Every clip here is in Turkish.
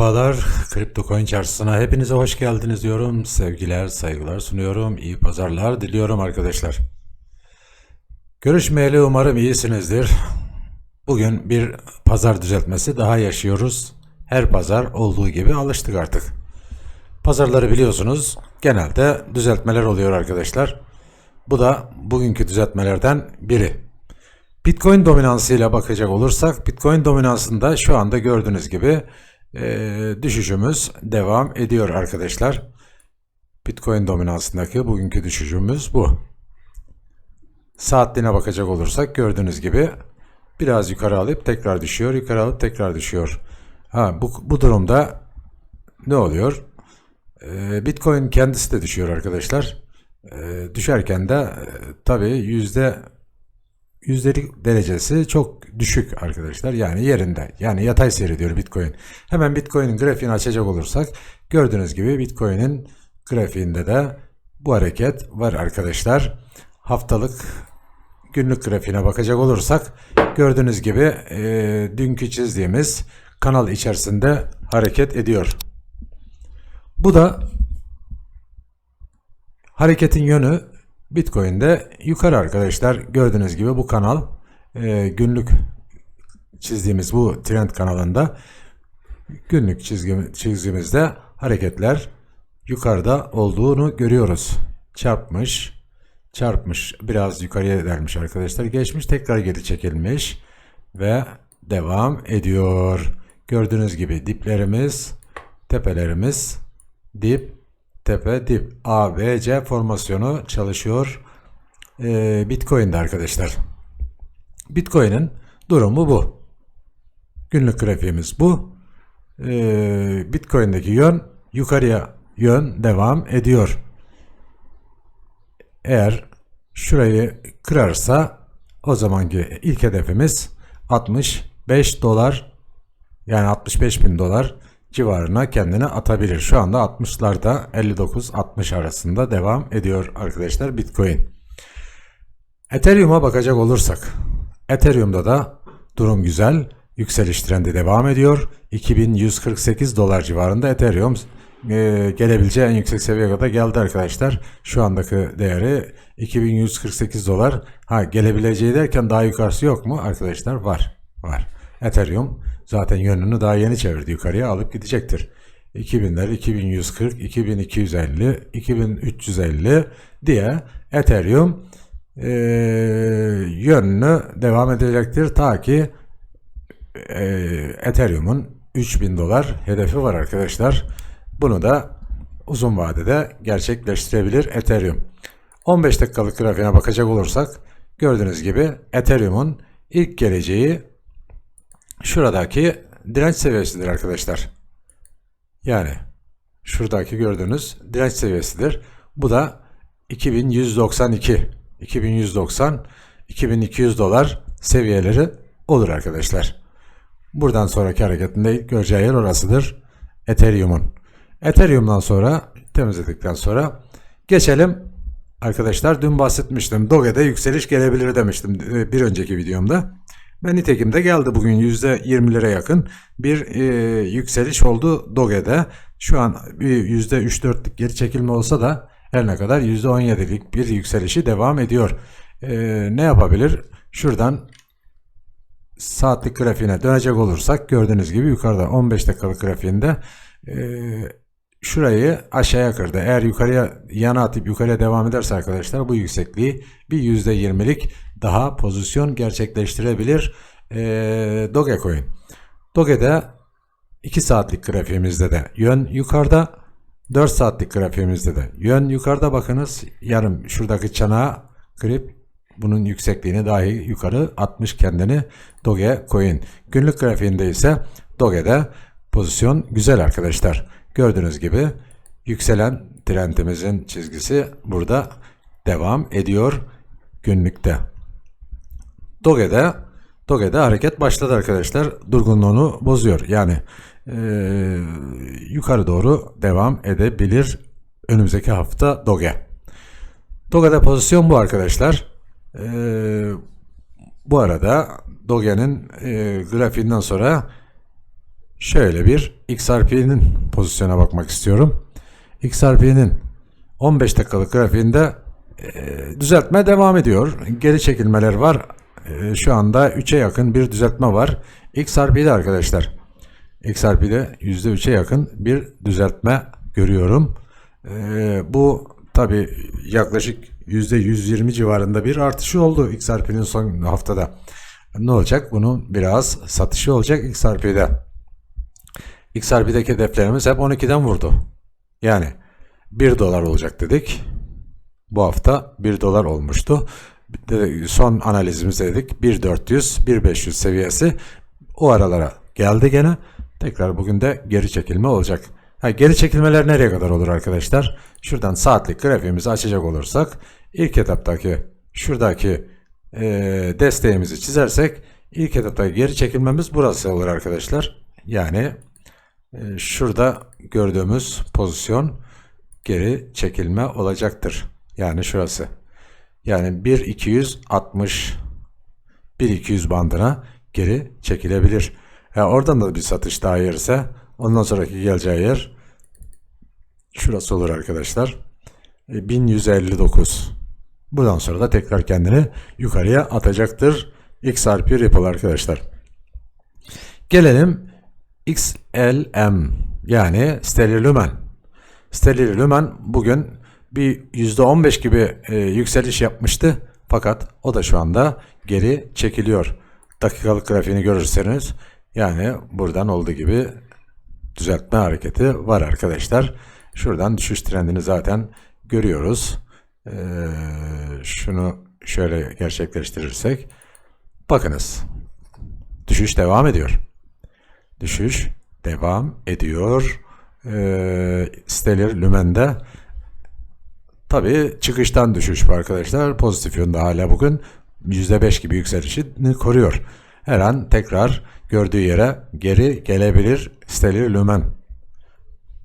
Merhabalar, Kripto Coin Çarşısı'na hepinize hoş geldiniz diyorum. Sevgiler, saygılar sunuyorum. İyi pazarlar diliyorum arkadaşlar. Görüşmeyeli umarım iyisinizdir. Bugün bir pazar düzeltmesi daha yaşıyoruz. Her pazar olduğu gibi alıştık artık. Pazarları biliyorsunuz genelde düzeltmeler oluyor arkadaşlar. Bu da bugünkü düzeltmelerden biri. Bitcoin dominansıyla bakacak olursak Bitcoin dominansında şu anda gördüğünüz gibi e, düşüşümüz devam ediyor arkadaşlar. Bitcoin dominansındaki bugünkü düşüşümüz bu. Saatliğine bakacak olursak gördüğünüz gibi biraz yukarı alıp tekrar düşüyor, yukarı alıp tekrar düşüyor. Ha bu, bu durumda ne oluyor? E, Bitcoin kendisi de düşüyor arkadaşlar. E, düşerken de e, tabii yüzde yüzdelik derecesi çok düşük arkadaşlar. Yani yerinde. Yani yatay seyrediyor Bitcoin. Hemen Bitcoin'in grafiğini açacak olursak gördüğünüz gibi Bitcoin'in grafiğinde de bu hareket var arkadaşlar. Haftalık günlük grafiğine bakacak olursak gördüğünüz gibi e, dünkü çizdiğimiz kanal içerisinde hareket ediyor. Bu da hareketin yönü Bitcoin'de yukarı arkadaşlar. Gördüğünüz gibi bu kanal e, günlük çizdiğimiz bu trend kanalında günlük çizgi, çizgimizde hareketler yukarıda olduğunu görüyoruz. Çarpmış, çarpmış, biraz yukarıya delmiş arkadaşlar. Geçmiş, tekrar geri çekilmiş ve devam ediyor. Gördüğünüz gibi diplerimiz, tepelerimiz, dip, tepe, dip, A, B, C formasyonu çalışıyor. Ee, Bitcoin'de arkadaşlar. Bitcoin'in durumu bu. Günlük grafiğimiz bu. Ee, Bitcoin'deki yön yukarıya yön devam ediyor. Eğer şurayı kırarsa o zamanki ilk hedefimiz 65 dolar yani 65 bin dolar civarına kendini atabilir. Şu anda 60'larda 59-60 arasında devam ediyor arkadaşlar Bitcoin. Ethereum'a bakacak olursak Ethereum'da da durum güzel. Yükseliş trendi devam ediyor. 2148 dolar civarında Ethereum e, gelebileceği en yüksek seviyeye kadar geldi arkadaşlar. Şu andaki değeri 2148 dolar. Ha gelebileceği derken daha yukarısı yok mu arkadaşlar? Var. Var. Ethereum zaten yönünü daha yeni çevirdi. Yukarıya alıp gidecektir. 2000'ler 2140, 2250, 2350 diye Ethereum e, yönünü devam edecektir. Ta ki e, Ethereum'un 3000 dolar hedefi var arkadaşlar. Bunu da uzun vadede gerçekleştirebilir Ethereum. 15 dakikalık grafiğine bakacak olursak gördüğünüz gibi Ethereum'un ilk geleceği şuradaki direnç seviyesidir arkadaşlar. Yani şuradaki gördüğünüz direnç seviyesidir. Bu da 2192, 2190, 2200 dolar seviyeleri olur arkadaşlar. Buradan sonraki hareketinde ilk göreceği yer orasıdır. Ethereum'un. Ethereum'dan sonra temizledikten sonra geçelim arkadaşlar dün bahsetmiştim. Doge'de yükseliş gelebilir demiştim bir önceki videomda. Ve nitekim de geldi bugün %20'lere yakın bir e, yükseliş oldu Doge'de. Şu an bir %3-4'lük geri çekilme olsa da her ne kadar %17'lik bir yükselişi devam ediyor. E, ne yapabilir? Şuradan saatlik grafiğine dönecek olursak gördüğünüz gibi yukarıda 15 dakikalık grafiğinde e, şurayı aşağıya kırdı. Eğer yukarıya yana atıp yukarıya devam ederse arkadaşlar bu yüksekliği bir %20'lik daha pozisyon gerçekleştirebilir e, Dogecoin. Doge'de 2 saatlik grafiğimizde de yön yukarıda 4 saatlik grafiğimizde de yön yukarıda bakınız. Yarım şuradaki çanağa grip bunun yüksekliğini dahi yukarı atmış kendini Doge Coin. Günlük grafiğinde ise Doge'de pozisyon güzel arkadaşlar. Gördüğünüz gibi yükselen trendimizin çizgisi burada devam ediyor günlükte. Doge'de Doge'de hareket başladı arkadaşlar. Durgunluğunu bozuyor. Yani eee, yukarı doğru devam edebilir önümüzdeki hafta Doge. Doge'de pozisyon bu arkadaşlar. Eee, bu arada Doge'nin eee, grafiğinden sonra şöyle bir XRP'nin pozisyona bakmak istiyorum. XRP'nin 15 dakikalık grafiğinde e, düzeltme devam ediyor. Geri çekilmeler var. E, şu anda 3'e yakın bir düzeltme var. XRP'de arkadaşlar. XRP'de %3'e yakın bir düzeltme görüyorum. E, bu tabi yaklaşık %120 civarında bir artışı oldu XRP'nin son haftada. Ne olacak? Bunun biraz satışı olacak XRP'de. XRP'deki hedeflerimiz hep 12'den vurdu. Yani 1 dolar olacak dedik. Bu hafta 1 dolar olmuştu. Son analizimizde dedik 1.400, 1.500 seviyesi o aralara geldi gene. Tekrar bugün de geri çekilme olacak. Ha, geri çekilmeler nereye kadar olur arkadaşlar? Şuradan saatlik grafiğimizi açacak olursak ilk etaptaki şuradaki e, desteğimizi çizersek ilk etaptaki geri çekilmemiz burası olur arkadaşlar. Yani şurada gördüğümüz pozisyon geri çekilme olacaktır. Yani şurası. Yani 1.260 1.200 bandına geri çekilebilir. Ha, oradan da bir satış daha yerse ondan sonraki geleceği yer şurası olur arkadaşlar. E, 1159. Buradan sonra da tekrar kendini yukarıya atacaktır. XRP Ripple arkadaşlar. Gelelim XLM yani Stellar Lumen. Stellar Lumen bugün bir %15 gibi e, yükseliş yapmıştı. Fakat o da şu anda geri çekiliyor. Dakikalık grafiğini görürseniz yani buradan olduğu gibi düzeltme hareketi var arkadaşlar. Şuradan düşüş trendini zaten görüyoruz. Ee, şunu şöyle gerçekleştirirsek bakınız düşüş devam ediyor. Düşüş devam ediyor. Ee, Stellar Lumen'de tabi çıkıştan düşüş var arkadaşlar. Pozitif yönde hala bugün %5 gibi yükselişini koruyor. Her an tekrar gördüğü yere geri gelebilir Stellar Lumen.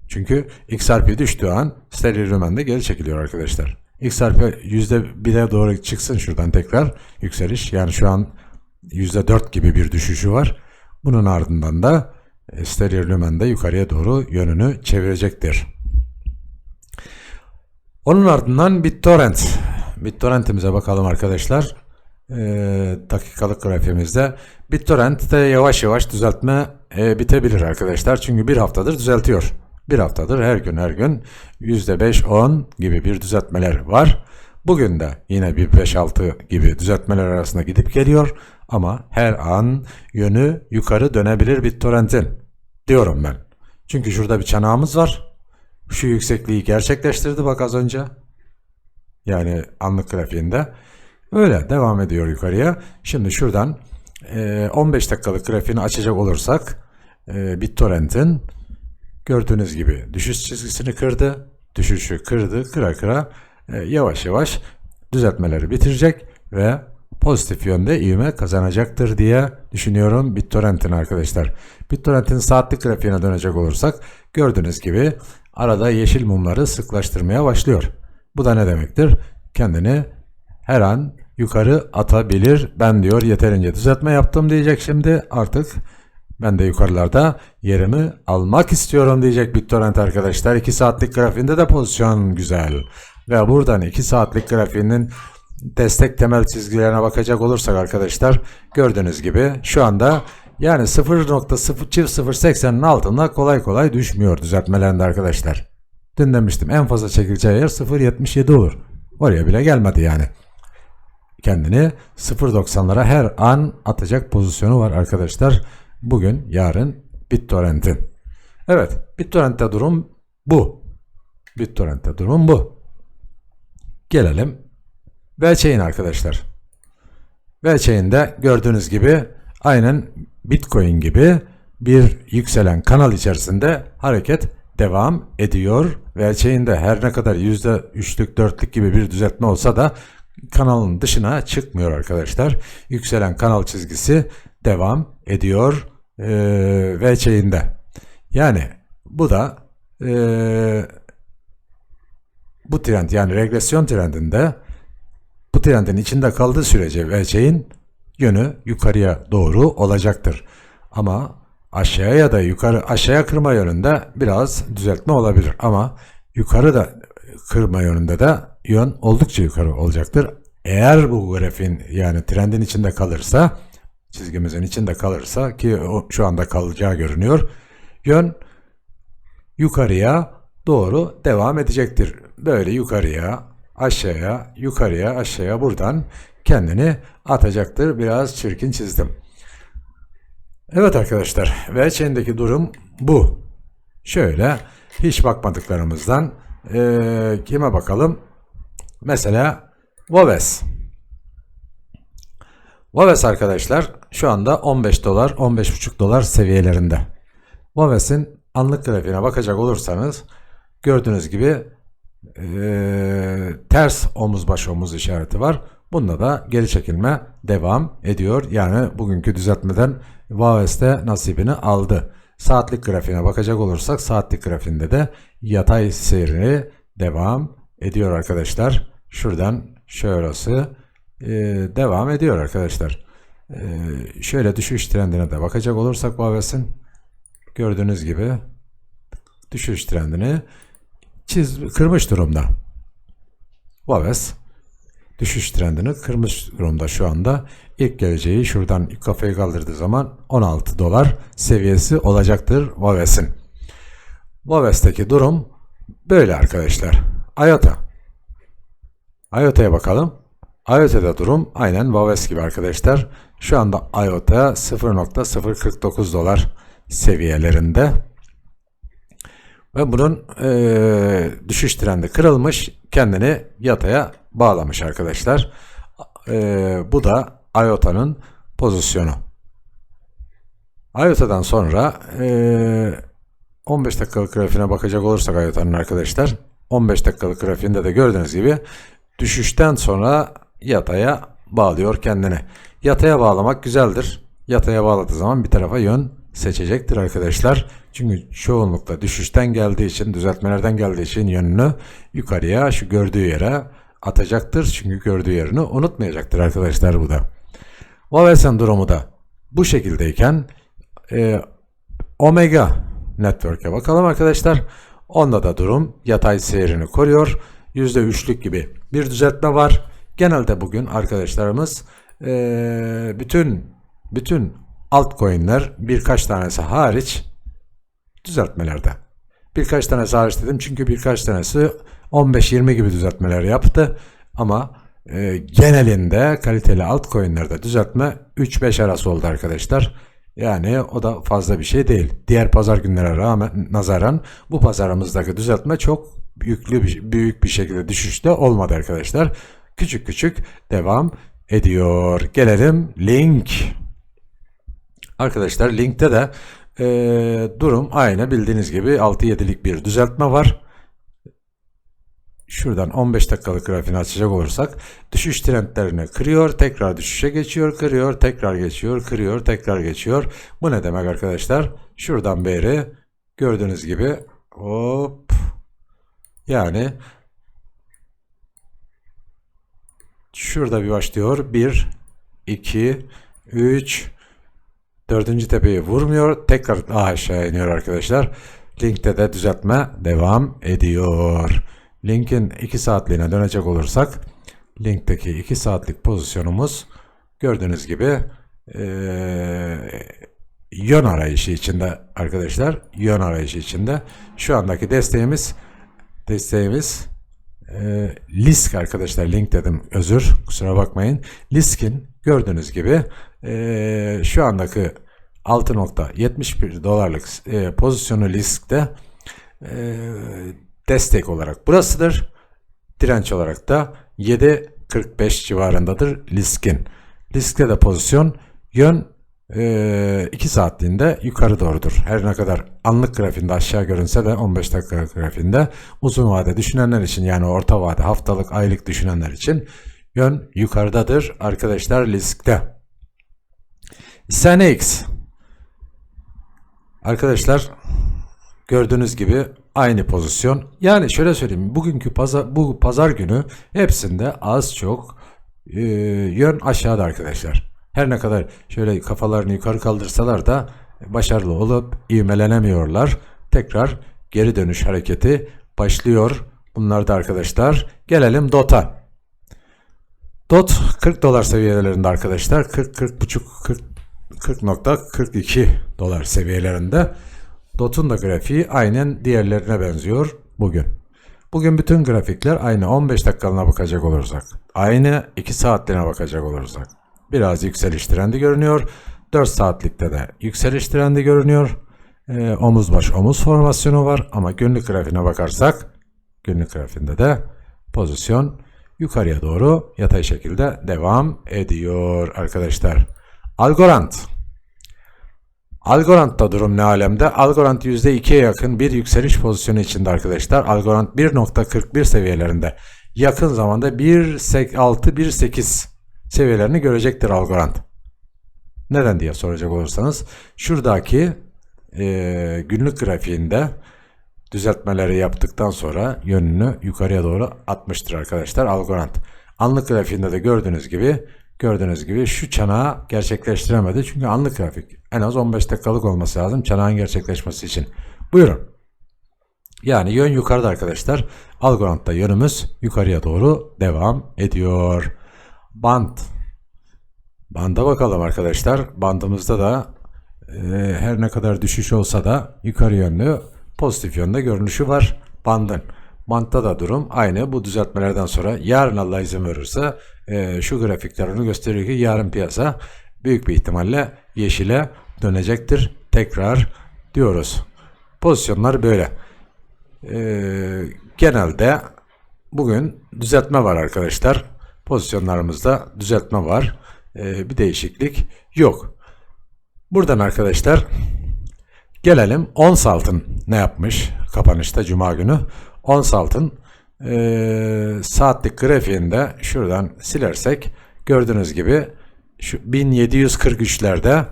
Çünkü XRP düştüğü an Stellar Lumen de geri çekiliyor arkadaşlar. XRP %1'e doğru çıksın şuradan tekrar yükseliş. Yani şu an %4 gibi bir düşüşü var. Bunun ardından da Stellar Lumen de yukarıya doğru yönünü çevirecektir. Onun ardından BitTorrent. BitTorrent'imize bakalım arkadaşlar. Ee, dakikalık grafiğimizde. BitTorrent'te yavaş yavaş düzeltme e, bitebilir arkadaşlar. Çünkü bir haftadır düzeltiyor. Bir haftadır her gün her gün %5-10 gibi bir düzeltmeler var. Bugün de yine bir 5-6 gibi düzeltmeler arasında gidip geliyor. Ama her an yönü yukarı dönebilir BitTorrent'in. Diyorum ben. Çünkü şurada bir çanağımız var. Şu yüksekliği gerçekleştirdi bak az önce. Yani anlık grafiğinde. Öyle devam ediyor yukarıya. Şimdi şuradan e, 15 dakikalık grafiğini açacak olursak e, BitTorrent'in gördüğünüz gibi düşüş çizgisini kırdı. Düşüşü kırdı. Kıra kıra e, yavaş yavaş düzeltmeleri bitirecek ve pozitif yönde ivme kazanacaktır diye düşünüyorum BitTorrent'in arkadaşlar. BitTorrent'in saatlik grafiğine dönecek olursak gördüğünüz gibi arada yeşil mumları sıklaştırmaya başlıyor. Bu da ne demektir? Kendini her an yukarı atabilir. Ben diyor yeterince düzeltme yaptım diyecek şimdi artık ben de yukarılarda yerimi almak istiyorum diyecek BitTorrent arkadaşlar. 2 saatlik grafiğinde de pozisyon güzel. Ve buradan 2 saatlik grafiğinin destek temel çizgilerine bakacak olursak arkadaşlar gördüğünüz gibi şu anda yani 0.080'in altında kolay kolay düşmüyor düzeltmelerinde arkadaşlar. Dün demiştim en fazla çekileceği yer 0.77 olur. Oraya bile gelmedi yani. Kendini 0.90'lara her an atacak pozisyonu var arkadaşlar. Bugün yarın BitTorrent'in. Evet BitTorrent'te durum bu. BitTorrent'te durum bu. Gelelim VeChain arkadaşlar. VeChain'de gördüğünüz gibi aynen Bitcoin gibi bir yükselen kanal içerisinde hareket devam ediyor. VeChain'de her ne kadar %3'lük 4'lük gibi bir düzeltme olsa da kanalın dışına çıkmıyor arkadaşlar. Yükselen kanal çizgisi devam ediyor e, VeChain'de. Yani bu da e, bu trend yani regresyon trendinde trendin içinde kaldığı sürece VeChain yönü yukarıya doğru olacaktır. Ama aşağıya ya da yukarı aşağıya kırma yönünde biraz düzeltme olabilir ama yukarı da kırma yönünde de yön oldukça yukarı olacaktır. Eğer bu grafiğin yani trendin içinde kalırsa çizgimizin içinde kalırsa ki o şu anda kalacağı görünüyor. Yön yukarıya doğru devam edecektir. Böyle yukarıya, aşağıya, yukarıya, aşağıya buradan kendini atacaktır. Biraz çirkin çizdim. Evet arkadaşlar, VeChain'deki durum bu. Şöyle hiç bakmadıklarımızdan eee, kime bakalım? Mesela Waves. Waves arkadaşlar şu anda 15 dolar, 15,5 dolar seviyelerinde. Waves'in anlık grafiğine bakacak olursanız gördüğünüz gibi eee, ters omuz baş omuz işareti var. Bunda da geri çekilme devam ediyor. Yani bugünkü düzeltmeden Waves'te nasibini aldı. Saatlik grafiğine bakacak olursak saatlik grafiğinde de yatay seyrini devam ediyor arkadaşlar. Şuradan şurası e, devam ediyor arkadaşlar. E, şöyle düşüş trendine de bakacak olursak Waves'in gördüğünüz gibi düşüş trendini çiz kırmış durumda. Waves düşüş trendini kırmış durumda şu anda. İlk geleceği şuradan kafayı kaldırdığı zaman 16 dolar seviyesi olacaktır Waves'in. Waves'teki durum böyle arkadaşlar. IOTA. IOTa'ya bakalım. IOTA'da durum aynen Waves gibi arkadaşlar. Şu anda IOTA 0.049 dolar seviyelerinde. Ve bunun eee, düşüş trendi kırılmış, kendini yataya bağlamış arkadaşlar. Eee, bu da IOTA'nın pozisyonu. IOTA'dan sonra eee, 15 dakikalık grafiğine bakacak olursak IOTA'nın arkadaşlar, 15 dakikalık grafiğinde de gördüğünüz gibi düşüşten sonra yataya bağlıyor kendini. Yataya bağlamak güzeldir. Yataya bağladığı zaman bir tarafa yön seçecektir arkadaşlar. Çünkü çoğunlukla düşüşten geldiği için, düzeltmelerden geldiği için yönünü yukarıya şu gördüğü yere atacaktır. Çünkü gördüğü yerini unutmayacaktır arkadaşlar bu da. Waves'in durumu da bu şekildeyken e, Omega Network'e bakalım arkadaşlar. Onda da durum yatay seyrini koruyor. %3'lük gibi bir düzeltme var. Genelde bugün arkadaşlarımız e, bütün bütün altcoin'ler birkaç tanesi hariç düzeltmelerde. Birkaç tanesi hariç dedim çünkü birkaç tanesi 15-20 gibi düzeltmeler yaptı. Ama e, genelinde kaliteli altcoin'lerde düzeltme 3-5 arası oldu arkadaşlar. Yani o da fazla bir şey değil. Diğer pazar günlere rağmen nazaran bu pazarımızdaki düzeltme çok yüklü bir, büyük bir şekilde düşüşte olmadı arkadaşlar. Küçük küçük devam ediyor. Gelelim link. Arkadaşlar linkte de e, durum aynı bildiğiniz gibi 6-7'lik bir düzeltme var. Şuradan 15 dakikalık grafiğini açacak olursak düşüş trendlerini kırıyor, tekrar düşüşe geçiyor, kırıyor, tekrar geçiyor, kırıyor, tekrar geçiyor. Bu ne demek arkadaşlar? Şuradan beri gördüğünüz gibi hop yani şurada bir başlıyor. 1 2 3 Dördüncü tepeyi vurmuyor. Tekrar aşağı iniyor arkadaşlar. Linkte de düzeltme devam ediyor. Linkin 2 saatliğine dönecek olursak linkteki 2 saatlik pozisyonumuz gördüğünüz gibi ee, yön arayışı içinde arkadaşlar. Yön arayışı içinde. Şu andaki desteğimiz desteğimiz e, Lisk arkadaşlar. Link dedim özür kusura bakmayın. Lisk'in gördüğünüz gibi e, şu andaki 6.71 dolarlık e, pozisyonu Lisk'te e, destek olarak burasıdır. Direnç olarak da 7.45 civarındadır Liskin. Lisk'te de pozisyon yön 2 saatliğinde yukarı doğrudur. Her ne kadar anlık grafiğinde aşağı görünse de 15 dakika grafiğinde uzun vade düşünenler için yani orta vade haftalık aylık düşünenler için yön yukarıdadır arkadaşlar Lisk'te. SNX Arkadaşlar gördüğünüz gibi aynı pozisyon. Yani şöyle söyleyeyim. Bugünkü pazar, bu pazar günü hepsinde az çok e, yön aşağıda arkadaşlar. Her ne kadar şöyle kafalarını yukarı kaldırsalar da başarılı olup ivmelenemiyorlar. Tekrar geri dönüş hareketi başlıyor. Bunlar da arkadaşlar. Gelelim DOT'a. DOT 40 dolar seviyelerinde arkadaşlar. 40 40 buçuk 40 40.42 dolar seviyelerinde. DOT'un da grafiği aynen diğerlerine benziyor bugün. Bugün bütün grafikler aynı 15 dakikalığına bakacak olursak, aynı 2 saatliğine bakacak olursak biraz yükseliş trendi görünüyor. 4 saatlikte de yükseliş trendi görünüyor. Ee, omuz baş omuz formasyonu var ama günlük grafiğine bakarsak günlük grafiğinde de pozisyon yukarıya doğru yatay şekilde devam ediyor arkadaşlar. Algorand. Algorand'da durum ne alemde? Algorand %2'ye yakın bir yükseliş pozisyonu içinde arkadaşlar. Algorand 1.41 seviyelerinde. Yakın zamanda 1.6-1.8 seviyelerini görecektir Algorand. Neden diye soracak olursanız şuradaki e, günlük grafiğinde düzeltmeleri yaptıktan sonra yönünü yukarıya doğru atmıştır arkadaşlar Algorand. Anlık grafiğinde de gördüğünüz gibi gördüğünüz gibi şu çanağı gerçekleştiremedi. Çünkü anlık grafik en az 15 dakikalık olması lazım çanağın gerçekleşmesi için. Buyurun. Yani yön yukarıda arkadaşlar. Algorand'da yönümüz yukarıya doğru devam ediyor. Band. Banda bakalım arkadaşlar. Bandımızda da e, her ne kadar düşüş olsa da yukarı yönlü pozitif yönde görünüşü var bandın. Bantta da durum aynı. Bu düzeltmelerden sonra yarın Allah izin verirse e, şu grafikler onu gösteriyor ki yarın piyasa büyük bir ihtimalle yeşile dönecektir. Tekrar diyoruz. Pozisyonlar böyle. E, genelde bugün düzeltme var arkadaşlar. Pozisyonlarımızda düzeltme var. E, bir değişiklik yok. Buradan arkadaşlar gelelim ons altın ne yapmış kapanışta cuma günü. Ons altın e, saatlik grafiğinde şuradan silersek gördüğünüz gibi şu 1743'lerde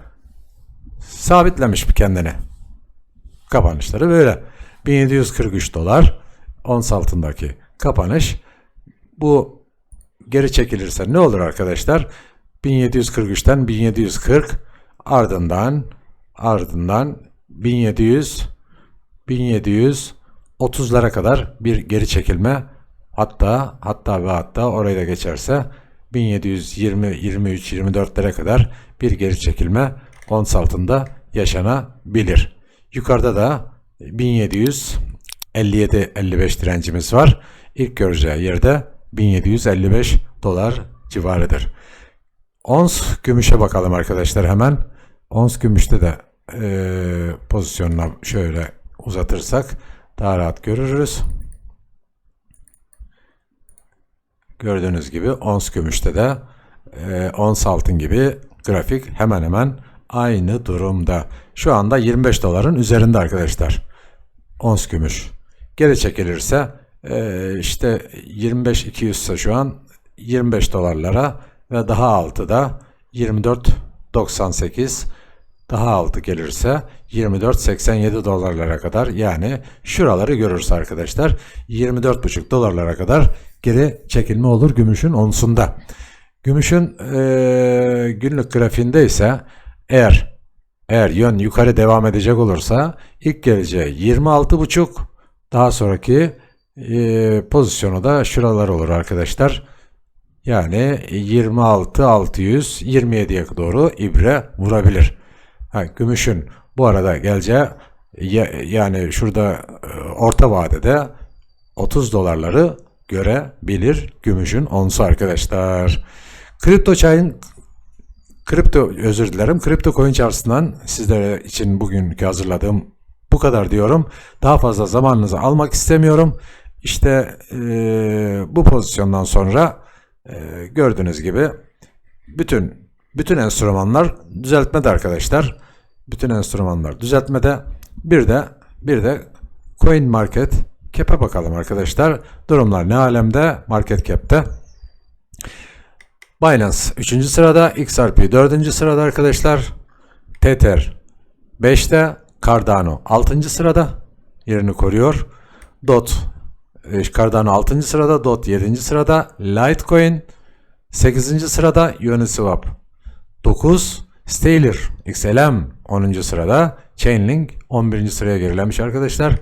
sabitlemiş bir kendini. Kapanışları böyle. 1743 dolar ons altındaki kapanış. Bu geri çekilirse ne olur arkadaşlar? 1743'ten 1740 ardından ardından 1700 1700 30'lara kadar bir geri çekilme hatta hatta ve hatta orayı da geçerse 1720 23 24'lere kadar bir geri çekilme ons altında yaşanabilir. Yukarıda da 1757 55 direncimiz var. İlk göreceği yerde 1755 dolar civarıdır. Ons gümüşe bakalım arkadaşlar hemen. Ons gümüşte de e, pozisyonuna şöyle uzatırsak daha rahat görürüz. Gördüğünüz gibi ons gümüşte de e, ons altın gibi grafik hemen hemen aynı durumda. Şu anda 25 doların üzerinde arkadaşlar. Ons gümüş. Geri çekilirse e, işte 25 200 ise şu an 25 dolarlara ve daha altı da 24.98 daha altı gelirse 24.87 dolarlara kadar yani şuraları görürse arkadaşlar 24.5 dolarlara kadar geri çekilme olur gümüşün onsunda. Gümüşün e, günlük grafiğinde ise eğer eğer yön yukarı devam edecek olursa ilk geleceği 26.5 daha sonraki e, pozisyonu da şuralar olur arkadaşlar. Yani 26 600 27'ye doğru ibre vurabilir. Ha, gümüşün bu arada geleceği yani şurada e, orta vadede 30 dolarları görebilir gümüşün onsu arkadaşlar. Kripto çayın kripto özür dilerim. Kripto coin çarşısından sizlere için bugünkü hazırladığım bu kadar diyorum. Daha fazla zamanınızı almak istemiyorum. İşte eee, bu pozisyondan sonra eee, gördüğünüz gibi bütün bütün enstrümanlar düzeltmede arkadaşlar. Bütün enstrümanlar düzeltmede. Bir de bir de Coin Market Cap'e bakalım arkadaşlar. Durumlar ne alemde? Market Cap'te. Binance 3. sırada, XRP 4. sırada arkadaşlar. Tether 5'te, Cardano 6. sırada yerini koruyor. DOT e, Cardano 6. sırada, DOT 7. sırada, Litecoin 8. sırada, Uniswap 9, Stellar XLM 10. sırada, Chainlink 11. sıraya gerilemiş arkadaşlar.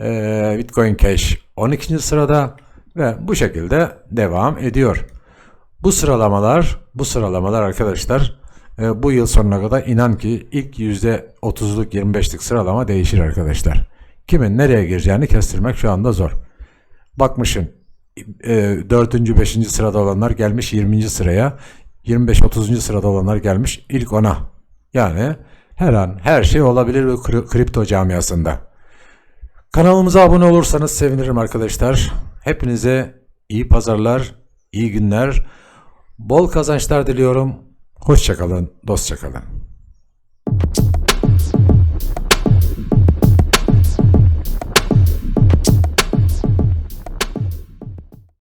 Ee, Bitcoin Cash 12. sırada ve bu şekilde devam ediyor. Bu sıralamalar, bu sıralamalar arkadaşlar e, bu yıl sonuna kadar inan ki ilk %30'luk 25'lik sıralama değişir arkadaşlar. Kimin nereye gireceğini kestirmek şu anda zor. Bakmışın e, 4. 5. sırada olanlar gelmiş 20. sıraya. 25-30. sırada olanlar gelmiş ilk ona. Yani her an her şey olabilir bu kri- kripto camiasında. Kanalımıza abone olursanız sevinirim arkadaşlar. Hepinize iyi pazarlar, iyi günler, bol kazançlar diliyorum. Hoşçakalın, dostça kalın.